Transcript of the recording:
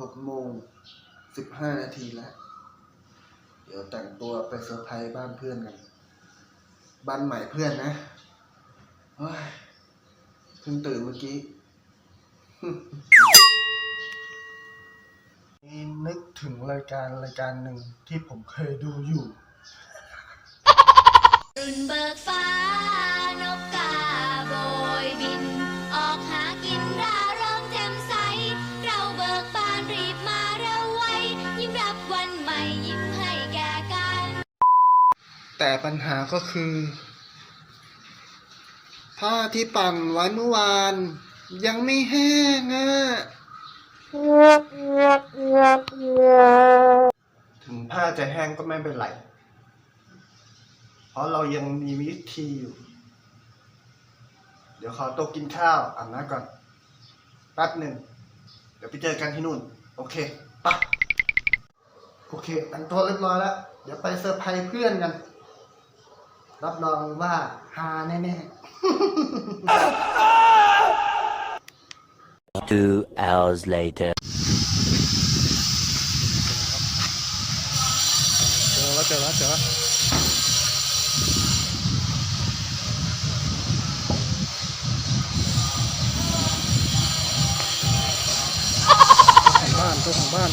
หกโมงสิบห้านาทีแล้ว เดี๋ยวแต่งตัวไปเซอร์ไพรส์บ้านเพื่อนกัน บ้านใหม่เพื่อนนะเฮ้ยเพิ่งตื่นเมื่อกี้นี่นึกถึงรายการรายการหนึ่งที่ผมเคยดูอยู่รุ่นเบิกฟ้า มรับวันใหม่ยิ้มให้แก่กัน แต่ปัญหาก็คือผ้าที่ปั่นไว้เมื่อวาน ยังไม่แห้งอะถึงผ้าจะแห้งก็ไม่เป็นไร เพราะเรายังมีวิธีอยู่ เดี๋ยวขอตัวกินข้าวอาบน้ำก่อน แป๊บหนึ่ง เดี๋ยวไปเจอกันที่นู่น โอเคปะโอ เค แต่งตัวเรียบร้อยแล้ว เดี๋ยวไปเซอร์ไพรส์เพื่อนกัน รับรองว่าฮาแน่ๆ Two hours later. เจอแล้วเจอแล้วเจอแล้วของบ้านเจ้าของบ้าน